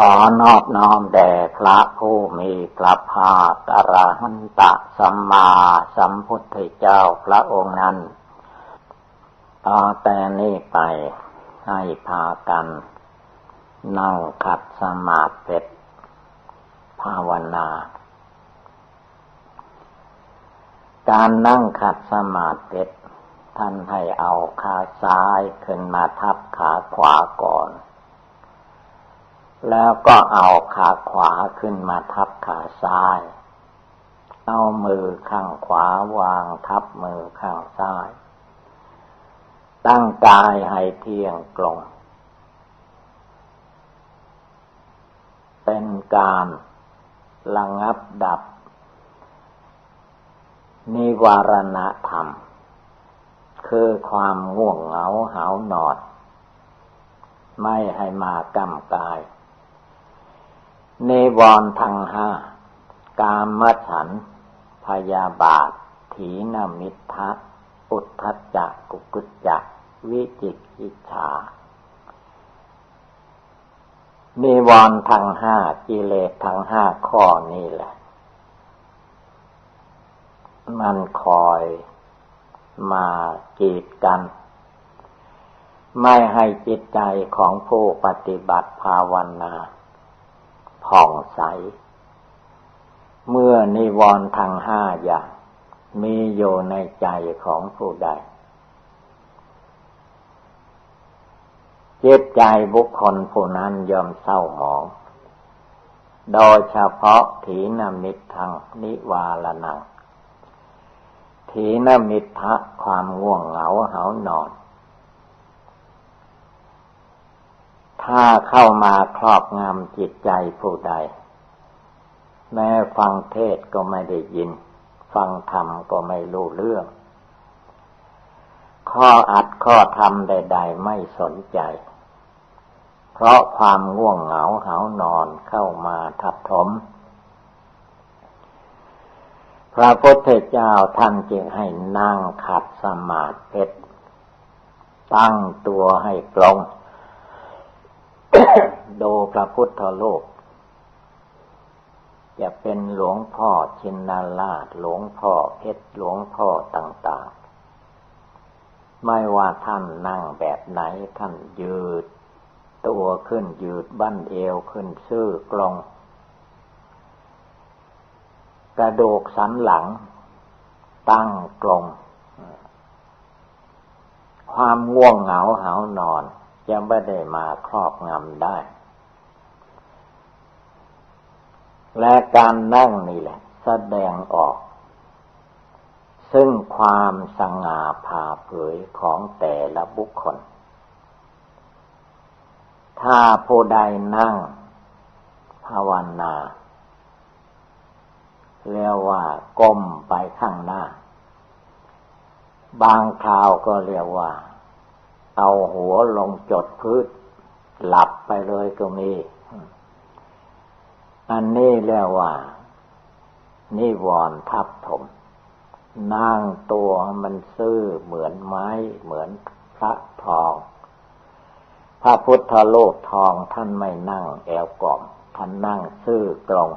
ขอนอบน้อมแด่พระผู้มีพระภาคอรหันตสัมมาสัมพุทธเจ้าพระองค์นั้นต่อแต่นี้ไปให้พากัน นั่งขัดสมาธิภาวนา การนั่งขัดสมาธิท่านให้เอาขาซ้ายขึ้นมาทับขาขวาก่อน แล้วก็เอาขาขวาขึ้นมาทับขาซ้าย เอามือข้างขวาวางทับมือข้างซ้าย ตั้งกายให้เที่ยงตรง เป็นการระงับดับ นิวารณธรรม คือความง่วงเหงาหานอน ไม่ให้มากำกาย เนวรทังห้ากามฉัน พยาบาท ถีนมิทะอุทธัจจะกุกุจจะวิจิกิจฉานิวรณ์ทั้งห้ากิเลสทังห้าข้อนี่แหละ มันคอยมากีดกัน ไม่ให้จิตใจของผู้ปฏิบัติภาวนา ผ่องใส เมื่อนิวรณ์ทางห้าอย่างมีอยู่ในใจของผู้ใด เจ็บใจบุคคลผู้นั้นยอมเศร้าหมอง โดยเฉพาะถีนมิตรทางนิวาลนังถีนมิทะความง่วงเหงาเหานอน ถ้าเข้ามาครอบงำจิตใจผู้ใด แม้ฟังเทศก็ไม่ได้ยิน ฟังธรรมก็ไม่รู้เรื่อง ข้ออัดข้อธรรมใด ๆ ไม่สนใจ เพราะความง่วงเหงาเหานอนเข้ามาทับถมพระพุทธเจ้าท่านจึงให้นั่งขัดสมาธิตั้งตัวให้ตรง ดูพระพุทธโลก จะเป็นหลวงพ่อชินนาลาดหลวงพ่อเพชรหลวงพ่อต่างๆ ไม่ว่าท่านนั่งแบบไหนท่านยืด ตัวขึ้นยืดบั้นเอวขึ้นซื่อกลงกระดูกสันหลัง ตั้งกลง ความง่วงเหงาหานอน จะไม่ได้มาครอบงำได้ และการนั่งนี่แหละ แสดงออก ซึ่งความสง่าผ่าเผยของแต่ละบุคคล ถ้าผู้ใดนั่ง ภาวนาเรียกว่าก้มไปข้างหน้า บางคราวก็เรียกว่า เอาหัวลงจดพื้นหลับไปเลยก็มี อันนี้เรียกว่า นิวรณ์ทับถม นั่งตัวมันซื่อเหมือนไม้เหมือนพระทอง พระพุทธโลกทองท่านไม่นั่งแอวกล่อม ท่านนั่งซื่อกลง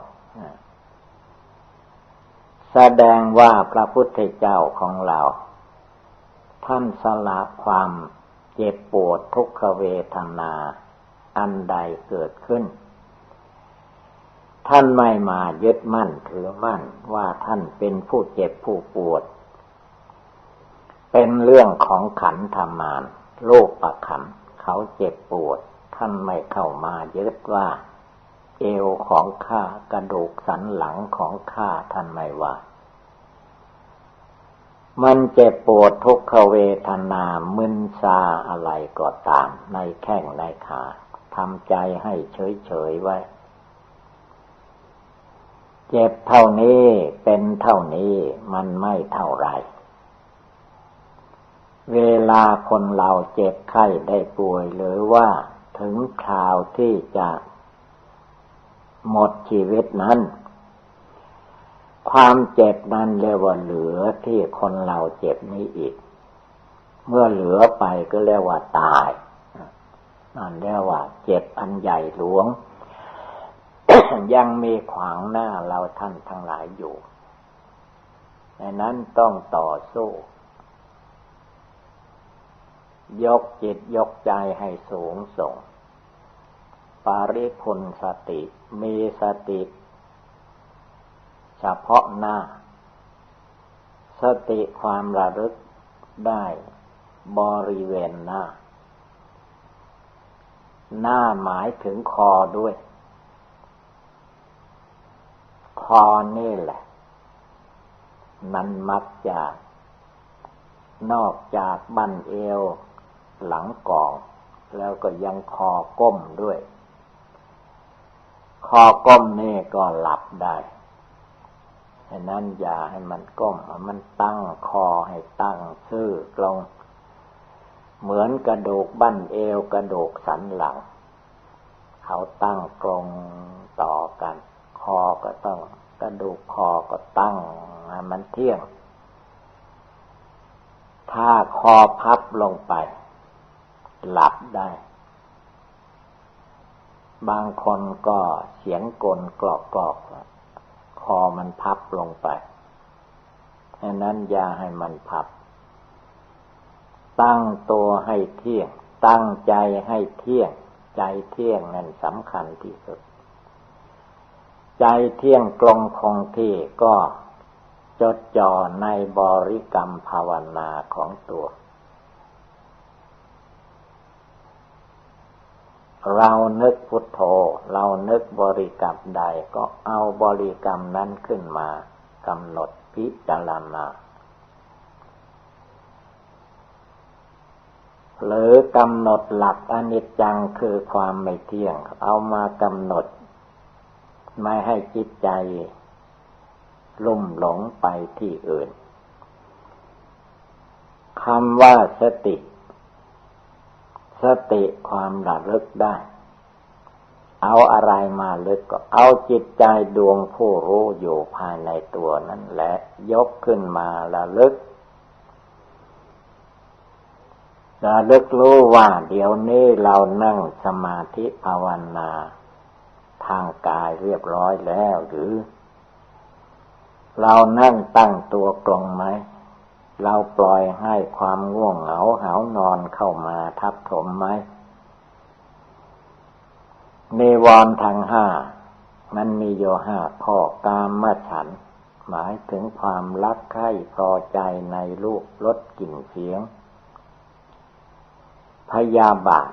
แสดงว่าพระพุทธเจ้าของเรา ท่านสละความ เจ็บปวดทุกขเวทนา อันใดเกิดขึ้น ท่านไม่มายึดมั่นถือมั่นว่าท่านเป็นผู้เจ็บผู้ปวด เป็นเรื่องของขันธมาน โลกประขัน เขาเจ็บปวด ท่านไม่เข้ามายึดว่า เอวของข้ากระดูกสันหลังของข้าท่านไม่ว่า มันเจ็บปวดทุกขเวทนามึนซาอะไรก็ตาม ในแข้งในขาทำใจให้เฉยๆไว้ เจ็บเท่านี้เป็นเท่านี้มันไม่เท่าไร เวลาคนเราเจ็บไข้ได้ป่วยหรือว่าถึงคราวที่จะหมดชีวิตนั้น ความเจ็บนั้นเรียกว่าเหลือที่คนเราเจ็บนี้อีก เมื่อเหลือไปก็เรียกว่าตายนั่นเรียกว่า เจ็บอันใหญ่หลวง ยังมีขวางหน้าเราท่านทั้งหลายอยู่ดังนั้นต้องต่อสู้ ยกจิตยกใจให้สูงส่ง ปาริพุนสติ มีสติ เฉพาะหน้า สติความระลึกได้บริเวณหน้า หน้าหมายถึงคอด้วย คอนี่แหละ มันมักจะนอกจากบั้นเอว หลังกอง แล้วก็ยังคอก้มด้วย คอก้มนี่ก็หลับได้ ฉะนั้นอย่าให้มันก้มมันตั้งคอให้ตั้งซื่อตรง เหมือนกระดูกบั้นเอวกระดูกสันหลัง เขาตั้งตรงต่อกัน คอก็ต้องกระดูกคอก็ตั้งมันเที่ยง ถ้าคอพับลงไป หลับได้ บางคนก็เสียงกลกรอกกรอก คอมันพับลงไปดังนั้นอย่าให้มันพับ ตั้งตัวให้เที่ยง ตั้งใจให้เที่ยง ใจเที่ยงนั่นสำคัญที่สุด ใจเที่ยงกลงคงที่ก็จดจ่อในบริกรรมภาวนาของตัว เรานึกพุทโธ เรานึกบริกรรมใดก็เอาบริกรรมนั้นขึ้นมากำหนดพิจารณาหรือกำหนดหลักอนิจจังคือความไม่เที่ยง เอามากำหนด ไม่ให้จิตใจลุ่มหลงไปที่อื่นคำว่าสติ สติความระลึกได้ เอาอะไรมาลึกก็เอาจิตใจดวงผู้รู้อยู่ภายในตัวนั่นแหละ ยกขึ้นมาระลึกระลึกรู้ว่าเดี๋ยวนี้เรานั่งสมาธิภาวนา ทางกายเรียบร้อยแล้วหรือ เรานั่งตั้งตัวกลงไหม เราปล่อยให้ความง่วงเหงาหานอนเข้ามาทับถมไหมเนวรทางห้า มันมีโยห้าข้อกามมาฉัน หมายถึงความรักใคร่พอใจในรูปรสกลิ่นเสียง พยาบาท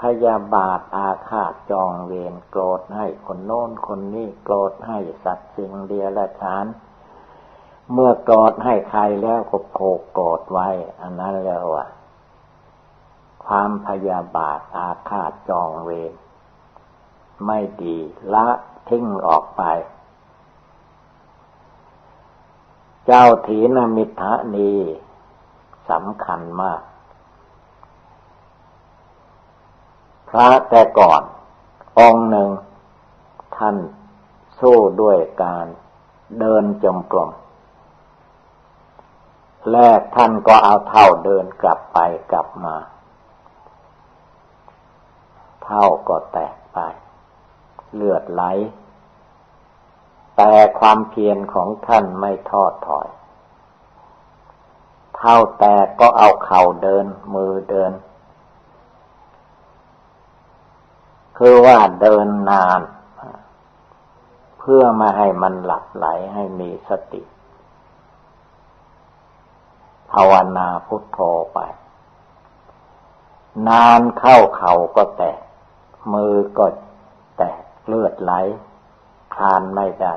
พยาบาทอาฆาตจองเวรโกรธให้คนโน้นคนนี้โกรธให้สัตว์สิ่งเดียละชาน เมื่อกรธให้ใครแล้วก็โผกกรธไว้ อันนั้นแล้วว่า ความพยาบาทอาฆาตจองเวรไม่ดีละทิ้งออกไป เจ้าถีนมิทะนีสำคัญมาก พระแต่ก่อน องหนึ่ง ท่านสู้ด้วยการเดินจมกลม แรกท่านก็เอาเท่าเดินกลับไปกลับมา เท่าก็แตกไป เลือดไหล แต่ความเพียรของท่านไม่ทอดถอย เท่าแตกก็เอาเข่าเดินมือเดิน คือว่าเดินนาน เพื่อมาให้มันหลับไหลให้มีสติ ภาวนาพุทโธไป นานเข้าเข่าก็แตก มือก็แตกเลือดไหลคลานไม่ได้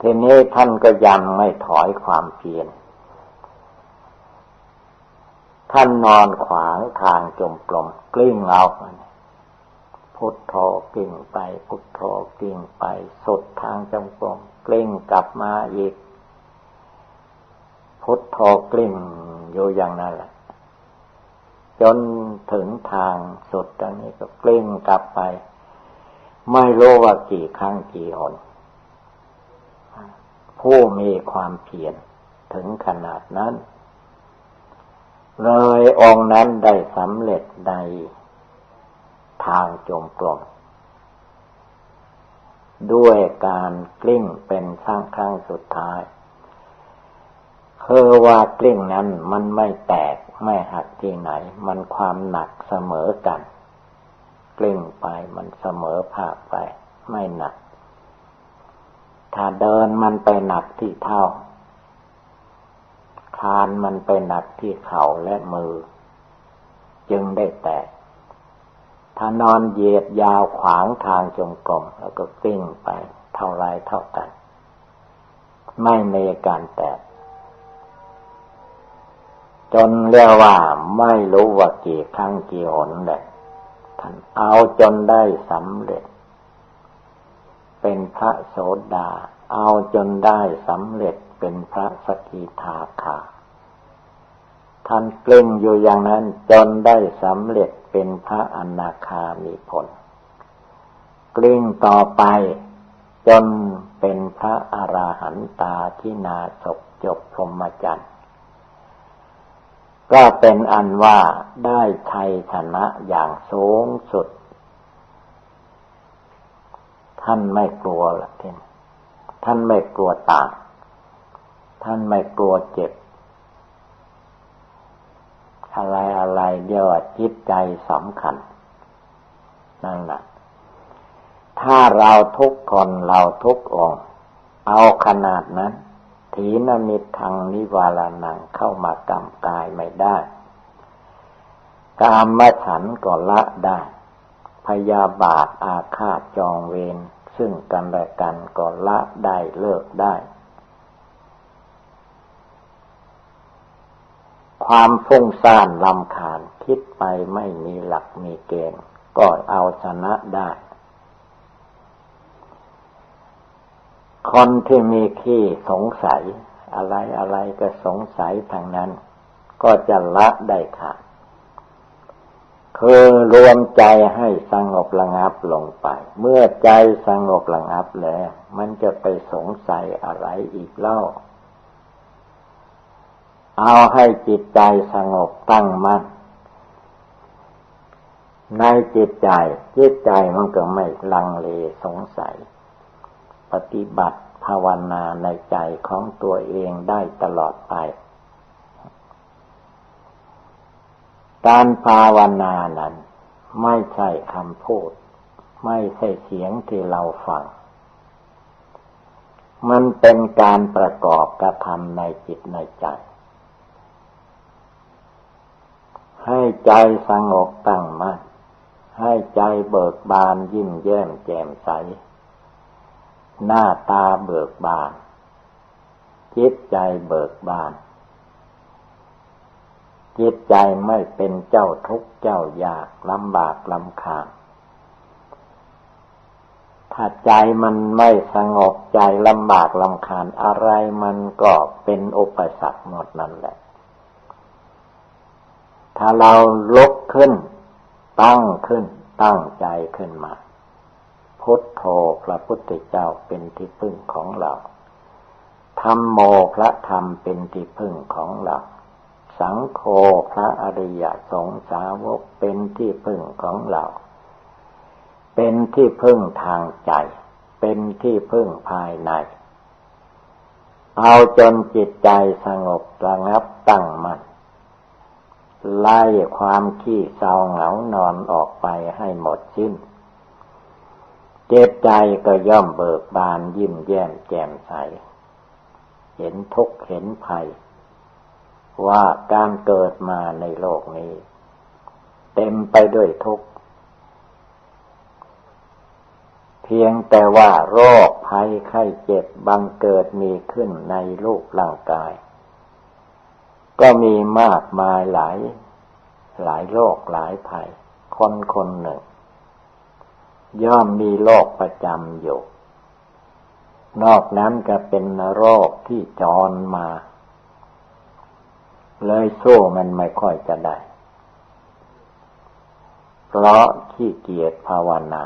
ทีนี้ท่านก็ยังไม่ถอยความเพียรท่านนอนขวางทางจมกลมกลิ้งเอาพุทโธกิ่งไป พุทโธกิ่งไป สุดทางจงกรมกลิ้งกลับมาอีก พุทโธกลิ้งอยู่อย่างนั้นแหละ จนถึงทางสุดตรงนี้ก็กลิ้งกลับไป ไม่รู้ว่ากี่ครั้งกี่หนผู้มีความเพียรถึงขนาดนั้น เลยองค์นั้นได้สำเร็จในทางจงกรมด้วยการกลิ้งเป็นครั้งครั้งสุดท้าย คือว่ากลิ้งนั้นมันไม่แตกไม่หักที่ไหน มันความหนักเสมอกัน กลิ้งไปมันเสมอภาคไป ไม่หนัก ถ้าเดินมันไปหนักที่เท้าคานมันไปหนักที่เข่าและมือ จึงได้แตก ถ้านอนเหยียดยาวขวางทางจงกรมแล้วก็กลิ้งไป เท่าไรเท่ากัน ไม่มีการแตก จนเรียกว่าไม่รู้ว่ากี่ครั้งกี่หนเลยท่านเอาจนได้สำเร็จ เป็นพระโสดา เอาจนได้สำเร็จเป็นพระสกิทาคาท่านกลิ้งอยู่อย่างนั้นจนได้สำเร็จเป็นพระอนาคามีผล กลิ้งต่อไปจนเป็นพระอราหันตาที่นาศจบพรหมจรรย์ ก็เป็นอันว่าได้ชัยชนะอย่างสูงสุด ท่านไม่กลัวละท่านท่านไม่กลัวตายท่านไม่กลัวเจ็บ อะไรอะไรเดียวจิตใจสำคัญ นั่นแหละถ้าเราทุกคนเราทุกองเอาขนาดนั้น ถีนมิตทางนิวาลานังเข้ามากำกายไม่ได้กามมฉันก็ละได้ พยาบาทอาฆาตจองเวรซึ่งกันและกันก็ละได้เลิกได้ ความฟุ้งซ่านลำคาญคิดไปไม่มีหลักมีเกณฑ์ก็เอาชนะได้ คนที่มีขี้สงสัย อะไรอะไรก็สงสัยทางนั้น ก็จะละได้ค่ะคือรวมใจให้สงบระงับลงไป เมื่อใจสงบระงับแล้ว มันจะไปสงสัยอะไรอีกเล่า เอาให้จิตใจสงบตั้งมั่นในจิตใจจิตใจมันก็ไม่ลังเลสงสัย ปฏิบัติภาวนาในใจของตัวเองได้ตลอดไป การภาวนานั้น ไม่ใช่คำพูด ไม่ใช่เสียงที่เราฟัง มันเป็นการประกอบกระทำในจิตในใจ ให้ใจสงบตั้งมัน่นให้ใจเบิกบานยิ้มแย้มแจ่มใส หน้าตาเบิกบาน จิตใจเบิกบาน จิตใจไม่เป็นเจ้าทุกข์เจ้ายากลำบากลำคาญถ้าใจมันไม่สงบใจลำบากลำคาญอะไรมันก็เป็นอุปสรรคหมดนั่นแหละ ถ้าเราลุกขึ้น ตั้งขึ้น ตั้งใจขึ้นมา พุทโธพระพุทธเจ้าเป็นที่พึ่งของเราธรรมโมพระธรรมเป็นที่พึ่งของเราสังโฆพระอริยสงสาวกเป็นที่พึ่งของเรา เป็นที่พึ่งทางใจ เป็นที่พึ่งภายใน เอาจนจิตใจสงบระงับตั้งมัน่นไล่ความขี้เศร้าเหงานอนออกไปให้หมดสิ้น เจ็บใจก็ย่อมเบิกบานยิ้มแย้มแจ่มใส เห็นทุกข์เห็นภัย ว่าการเกิดมาในโลกนี้ เต็มไปด้วยทุกข์ เพียงแต่ว่าโรคภัยไข้เจ็บบังเกิดมีขึ้นในรูปร่างกาย ก็มีมากมายหลาย หลายโรคหลายภัย คนคนหนึ่ง ย่อมมีโรคประจำอยู่ นอกนั้นก็เป็นโรคที่จรมา เลยสู้มันไม่ค่อยจะได้ เพราะขี้เกียจภาวนา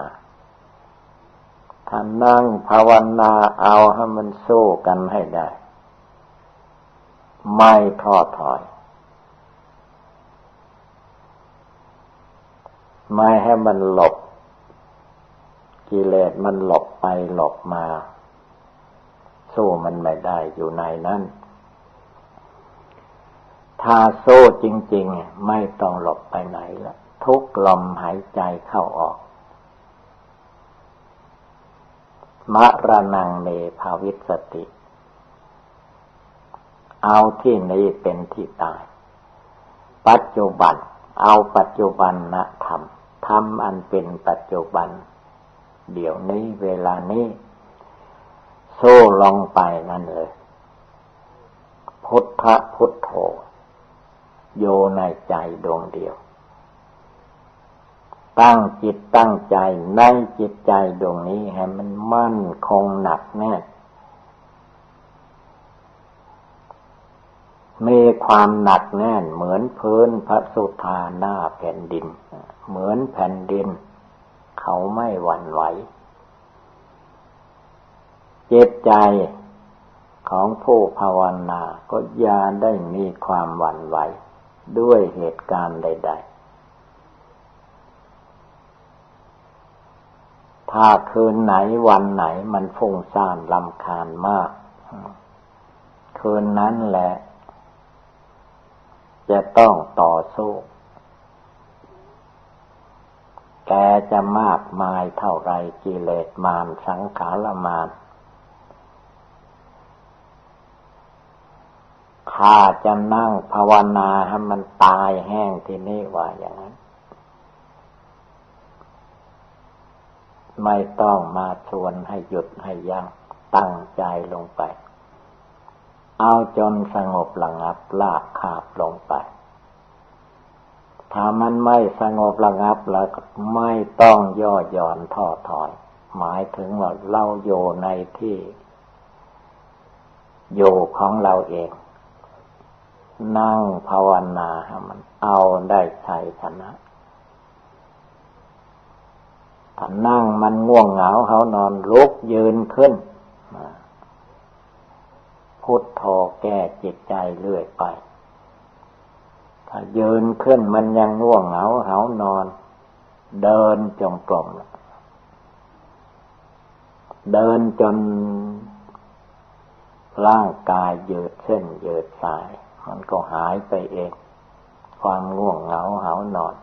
ถ้านั่งภาวนาเอาให้มันสู้กันให้ได้ ไม่ท้อถอย ไม่ให้มันหลบ กิเลสมันหลบไปหลบมา สู้มันไม่ได้อยู่ในนั้น ถ้าสู้จริง ๆ ไม่ต้องหลบไปไหนละทุกลมหายใจเข้าออกมะระนังเนภาวิสติ เอาที่นี้เป็นที่ตาย ปัจจุบัน เอาปัจจุบันนะธรรมทำอันเป็นปัจจุบัน เดี๋ยวนี้เวลานี้ โซ่ลองไปนั่นเลย พุทธพุทโธโยในใจดวงเดียว ตั้งจิตตั้งใจในจิตใจดวงนี้ให้มันมั่นคงหนักแน่มีความหนักแน่นเหมือนพื้นพระสุธาหน้าแผ่นดิน เหมือนแผ่นดิน เขาไม่หวั่นไหว เจตใจของผู้ภาวนาก็อย่าได้มีความหวั่นไหว ด้วยเหตุการณ์ใด ๆ ถ้าคืนไหนวันไหนมันฟุ้งซ่านลำคาญมาก คืนนั้นแหละ จะต้องต่อสู้ แกจะมากมายเท่าไรกิเลสมารสังขารมารข้าจะนั่งภาวนาให้มันตายแห้งที่นี่ว่าอย่างนั้น ไม่ต้องมาชวนให้หยุดให้ยัง้งตั้งใจลงไป เอาจนสงบระงับลากขาบลงไป ถ้ามันไม่สงบระงับแล้วไม่ต้องย่อหย่อนท้อถอย หมายถึงว่าเราโยในที่โยของเราเอง นั่งภาวนาให้มัน เอาได้ชัยชนะถ้านั่งมันง่วงเหงาเขานอนลุกยืนขึ้นพุทโธแก้จิตใจเรื่อยไป ยืนขึ้นมันยังง่วงเหงาเขานอน เดินจงกรมเดินจนร่างกายยืดเส้นยืดสาย มันก็หายไปเอง ความง่วงเหงาเหานอน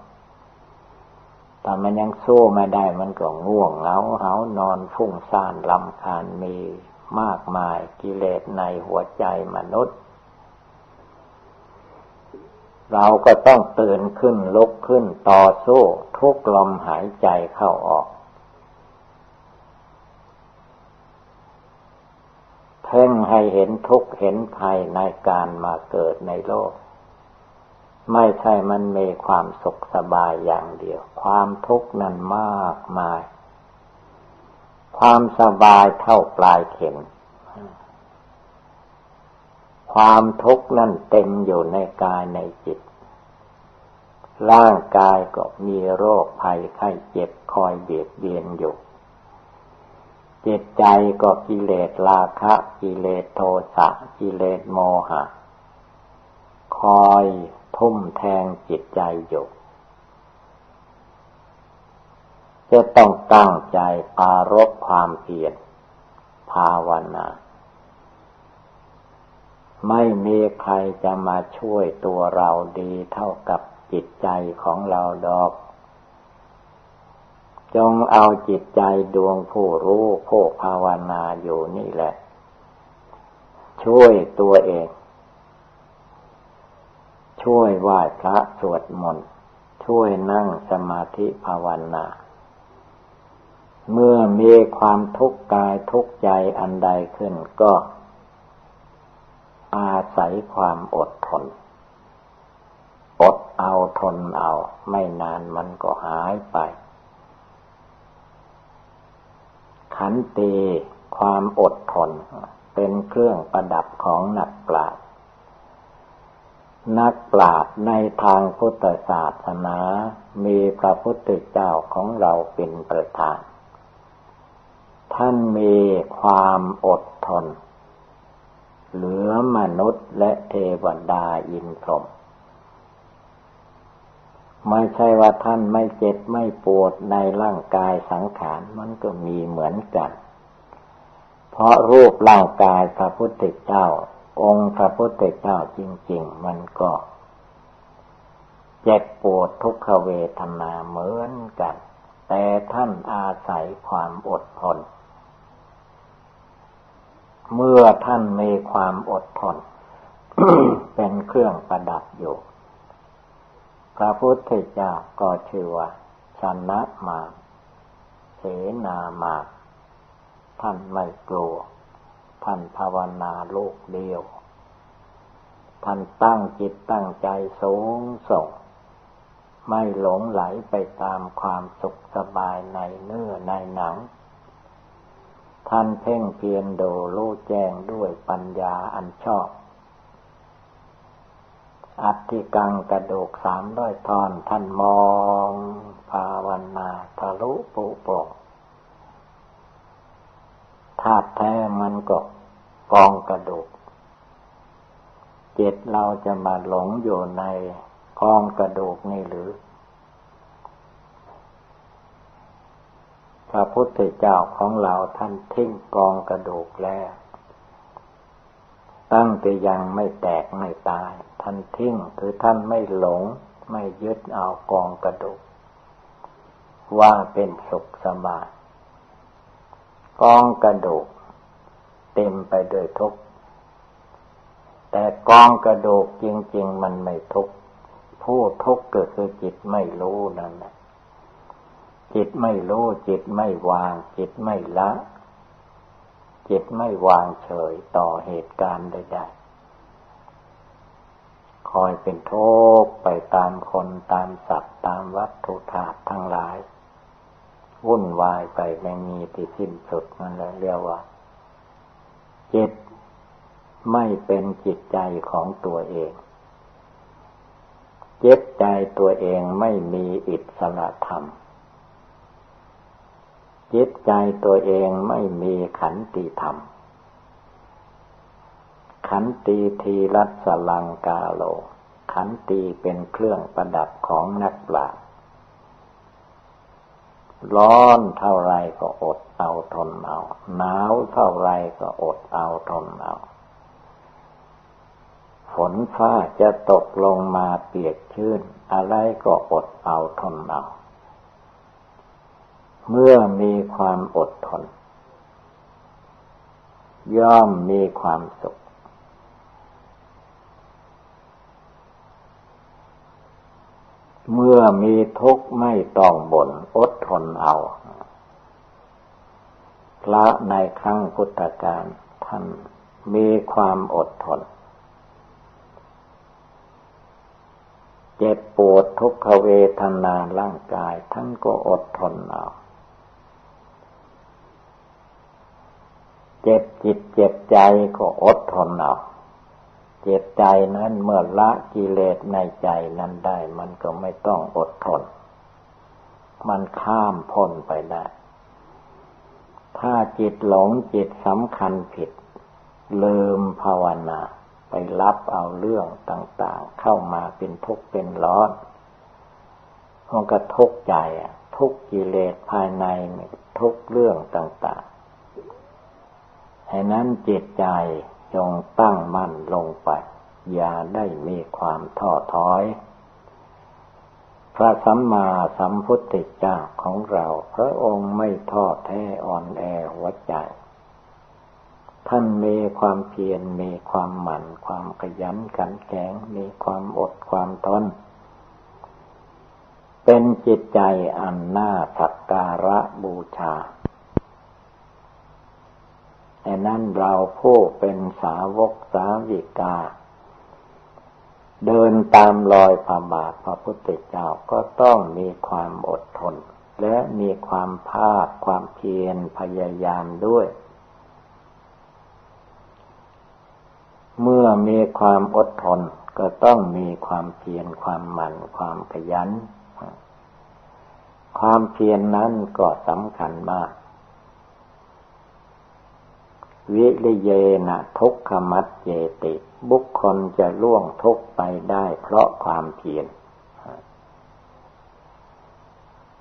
ถ้ามันยังสู้ไม่ได้มันก็ง่วงเหงาเหานอนฟุ้งซ่านลำคาญมีมากมายกิเลสในหัวใจมนุษย์ เราก็ต้องตื่นขึ้นลุกขึ้นต่อสู้ทุกลมหายใจเข้าออก เพ่งให้เห็นทุกเห็นภัยในการมาเกิดในโลก ไม่ใช่มันมีความสุขสบายอย่างเดียว ความทุกข์นั้นมากมาย ความสบายเท่าปลายเข็ม ความทุกข์นั้นเต็มอยู่ในกายในจิต ร่างกายก็มีโรคภัยไข้เจ็บคอยเบียดเบียนอยู่ จิตใจก็กิเลสราคะกิเลสโทสะกิเลสโมหะ คอยทุ่มแทงจิตใจอยู่จะต้องตั้งใจปารบความเพียรภาวนา ไม่มีใครจะมาช่วยตัวเราดีเท่ากับจิตใจของเราดอก จงเอาจิตใจดวงผู้รู้ผู้ภาวนาอยู่นี่แหละ ช่วยตัวเอง ช่วยไหว้พระสวดมนต์ช่วยนั่งสมาธิภาวนาเมื่อมีความทุกข์กายทุกข์ใจอันใดขึ้นก็ อาศัยความอดทน อดเอาทนเอา ไม่นานมันก็หายไป ขันตีความอดทน เป็นเครื่องประดับของนักปราชญ์นักปราชญ์ในทางพุทธศาสนา มีพระพุทธเจ้าของเราเป็นประธาน ท่านมีความอดทน เหลือมนุษย์และเทวดาอินทรมไม่ใช่ว่าท่านไม่เจ็บไม่ปวดในร่างกายสังขารมันก็มีเหมือนกัน เพราะรูปร่างกายพระพุทธเจ้า องค์พระพุทธเจ้าจริง ๆ มันก็เจ็บปวดทุกขเวทนาเหมือนกัน แต่ท่านอาศัยความอดทน เมื่อท่านมีความอดทน เป็นเครื่องประดับอยู่ พระพุทธเจ้าก็ชื่อว่าชนะมาเสนามา ท่านไม่กลัว ท่านภาวนาลูกเดียว ท่านตั้งจิตตั้งใจสูงส่ง ไม่หลงไหลไปตามความสุขสบายในเนื้อในหนัง ท่านเพ่งเพียรดูรู้แจ้งด้วยปัญญาอันชอบ อัติกังกระดูกสามร้อยทอนท่านมอง ภาวนาทะลุปุโปงธาตุแท้มันก็กองกระดูก เจิตเราจะมาหลงอยู่ในกองกระดูกนี่หรือ พระพุทธเจ้าของเราท่านทิ้งกองกระดูกแล้ว ตั้งแต่ยังไม่แตกไม่ตาย ท่านทิ้งคือท่านไม่หลง ไม่ยึดเอากองกระดูก ว่าเป็นสุขสบายกองกระดูก เต็มไปด้วยทุกข์แต่กองกระดูกจริง ๆ มันไม่ทุกข์ผู้ทุกข์เกิดคือจิตไม่รู้นั่นแหละ จิตไม่รู้จิตไม่วาง จิตไม่ละ จิตไม่วางเฉยต่อเหตุการณ์ใดๆคอยเป็นทุกข์ไปตามคนตามสัตว์ตามวัตถุธาตุทั้งหลาย วุ่นวายไปไม่มีที่สิ้นสุดนั่นแหละเรียกว่า จิตไม่เป็นจิตใจของตัวเองจิตใจตัวเองไม่มีอิสระธรรม จิตใจตัวเองไม่มีขันติธรรม ขันติทีรัสลังกาโล ขันติเป็นเครื่องประดับของนักปราชญ์ร้อนเท่าไรก็อดเอาทนเอา หนาวเท่าไรก็อดเอาทนเอา ฝนฟ้าจะตกลงมาเปียกชื้น อะไรก็อดเอาทนเอา เมื่อมีความอดทน ย่อมมีความสุข เมื่อมีทุกข์ไม่ต้องบ่นอดทนเอา พระในครั้งพุทธกาลท่านมีความอดทน เจ็บปวดทุกขเวทนาร่างกายท่านก็อดทนเอา เจ็บจิตเจ็บใจก็อดทนเอาเจ็บใจนั้นเมื่อละกิเลสในใจนั้นได้ มันก็ไม่ต้องอดทน มันข้ามพ้นไปได้ ถ้าจิตหลงจิตสำคัญผิด ลืมภาวนา ไปรับเอาเรื่องต่าง ๆ เข้ามาเป็นทุกข์เป็นร้อนมันก็ทุกข์ใจทุกกิเลสภายในทุกเรื่องต่าง ฉะนั้นจิตใจจงตั้งมั่นลงไป อย่าได้มีความท้อถอย พระสัมมาสัมพุทธเจ้าของเรา พระองค์ไม่ท้อแท้อ่อนแอหัวใจ ท่านมีความเพียรมีความหมั่น ความขยันขันแข็งมีความอดความทนเป็นจิตใจอันน่าสักการะบูชา แต่นั้นเราผู้เป็นสาวกสาวิกา เดินตามรอยพระบาทพระพุทธเจ้าก็ต้องมีความอดทน และมีความภาคความเพียรพยายามด้วย เมื่อมีความอดทนก็ต้องมีความเพียรความหมั่นความขยัน ความเพียรนนั้นก็สำคัญมาก วิริเยนะทุกขมัดเจติ บุคคลจะล่วงทุกไปได้เพราะความเพียร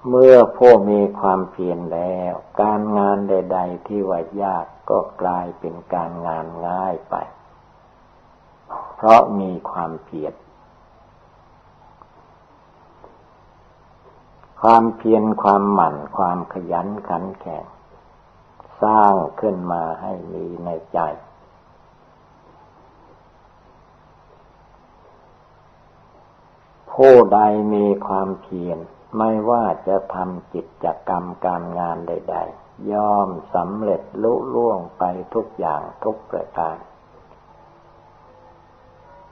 เมื่อผู้มีความเพียรแล้ว การงานใด ๆ ที่ว่ายากก็กลายเป็นการงานง่ายไป เพราะมีความเพียรความเพียรความหมั่นความขยันขันแข็ง สร้างขึ้นมาให้มีในใจ ผู้ใดมีความเพียรไม่ว่าจะทำกิจกรรมการงานใด ๆ ย่อมสำเร็จลุล่วงไปทุกอย่างทุกประการ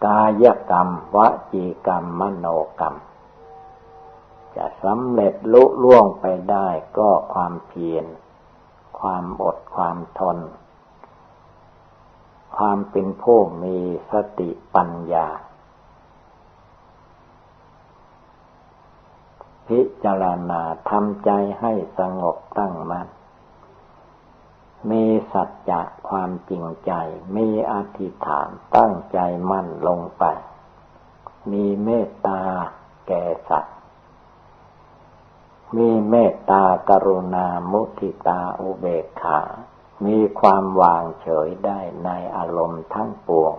กายกรรมวจีกรรมมโนกรรม จะสำเร็จลุล่วงไปได้ก็ความเพียร ความอดความทน ความเป็นผู้มีสติปัญญา พิจารณาทำใจให้สงบตั้งมัน่นมีสัจจะความจริงใจ มีอธิษฐานตั้งใจมั่นลงไป มีเมตตาแก่สัตว์ มีเมตตากรุณามุทิตาอุเบกขา มีความวางเฉยได้ในอารมณ์ทั้งปวง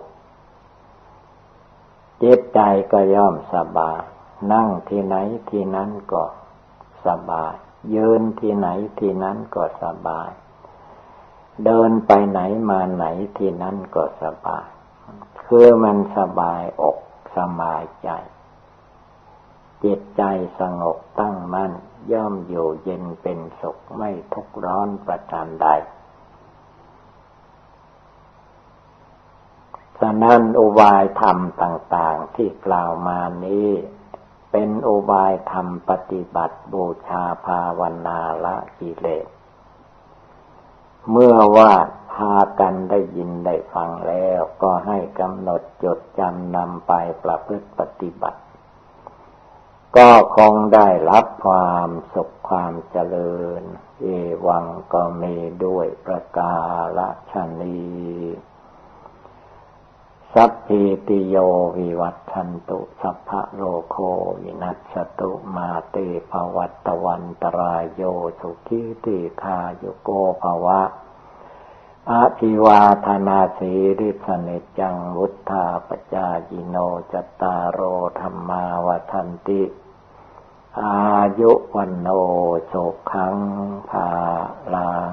จิตใจก็ย่อมสบาย นั่งที่ไหนที่นั้นก็สบาย ยืนที่ไหนที่นั้นก็สบาย เดินไปไหนมาไหนที่นั้นก็สบาย คือมันสบายอกสบายใจ จิตใจสงบตั้งมั่น ย่อมอยู่เย็นเป็นสุขไม่ทุกร้อนประการใดฉะนั้นอุบายธรรมต่างๆที่กล่าวมานี้ เป็นอุบายธรรมปฏิบัติบูชาภาวนาละกิเลส เมื่อว่าพากันได้ยินได้ฟังแล้วก็ให้กำหนดจดจำนำไปประพฤติปฏิบัติ ก็คงได้รับความสุขความเจริญ เอวังก็มีด้วยประกาศนีสัพพิติโยวิวัตชันตุสัพพะโรโควินัสตุมาเตภวัตวันตรายโยสุขีติคาโยโกภวะอาภิวาธนาสีริสเนจังวุธาปจายิโนจตารโรธรรมาวทันติ อายุวันโนสุขังภาลัง